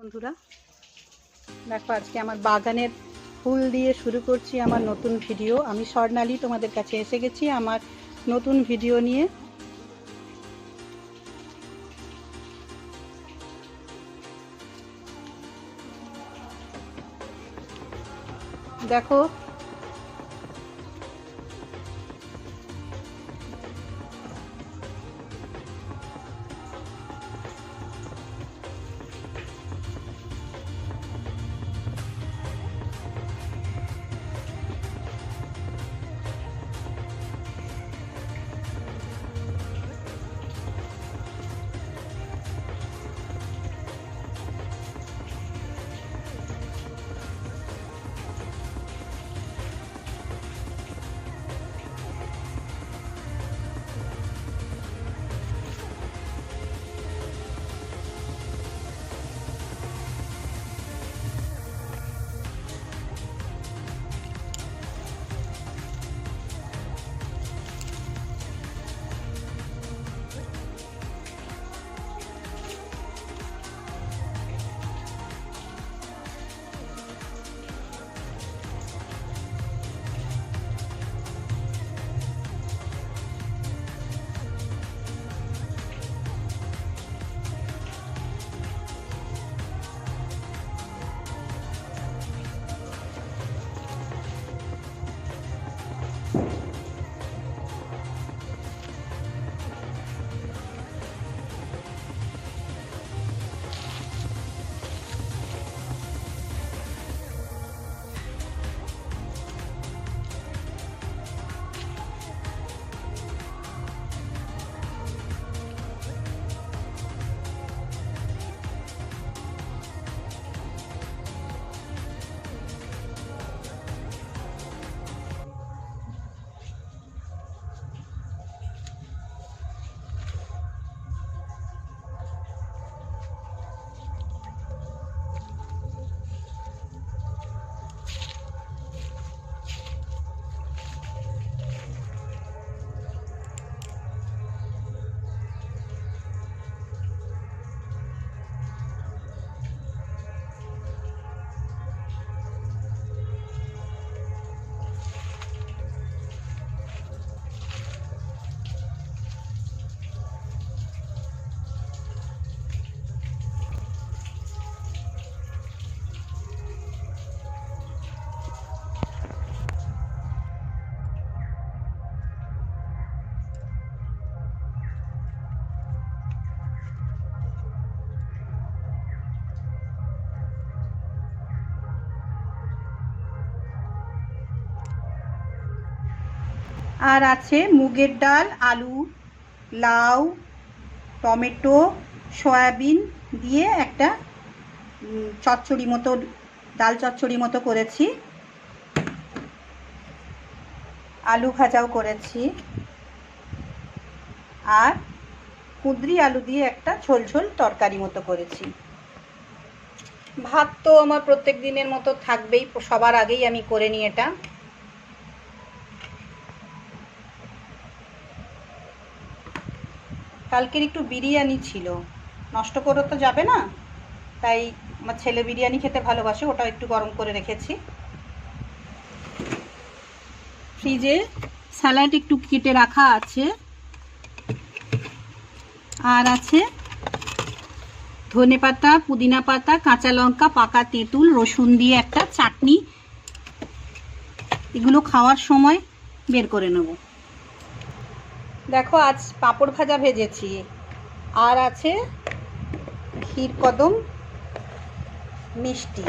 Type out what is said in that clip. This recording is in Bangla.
বন্ধুরা। দেখো, আজকে আমার বাগানের ফুল দিয়ে শুরু করছি আমার নতুন ভিডিও। আমি স্বর্ণালী, তোমাদের কাছে এসে গেছি আমার নতুন ভিডিও নিয়ে। দেখো আর আছে মুগের ডাল, আলু, লাউ, টমেটো, সয়াবিন দিয়ে একটা চচ্চড়ি মতো, ডাল চচ্চড়ি মতো করেছি। আলু ভাজাও করেছি। আর কুঁদরি আলু দিয়ে একটা ঝোল ঝোল তরকারি মতো করেছি। ভাত তো আমার প্রত্যেক দিনের মতো থাকবেই, সবার আগেই আমি করে নিই এটা। কালকের একটু বিরিয়ানি ছিল। নষ্ট করে তো যাবে না। তাই আমার ছেলে বিরিয়ানি খেতে ভালোবাসে ওটা একটু গরম করে রেখেছি। ফ্রিজে স্যালাড একটু কেটে রাখা আছে। আর আছে ধনে পাতা, পুদিনা পাতা, কাঁচা লঙ্কা, পাকা তেঁতুল, রসুন দিয়ে একটা চাটনি। এগুলো খাওয়ার সময় বের করে নেব। দেখো আজ পাঁপড় ভাজা ভেজেছি। আর আছে ক্ষীর কদম মিষ্টি।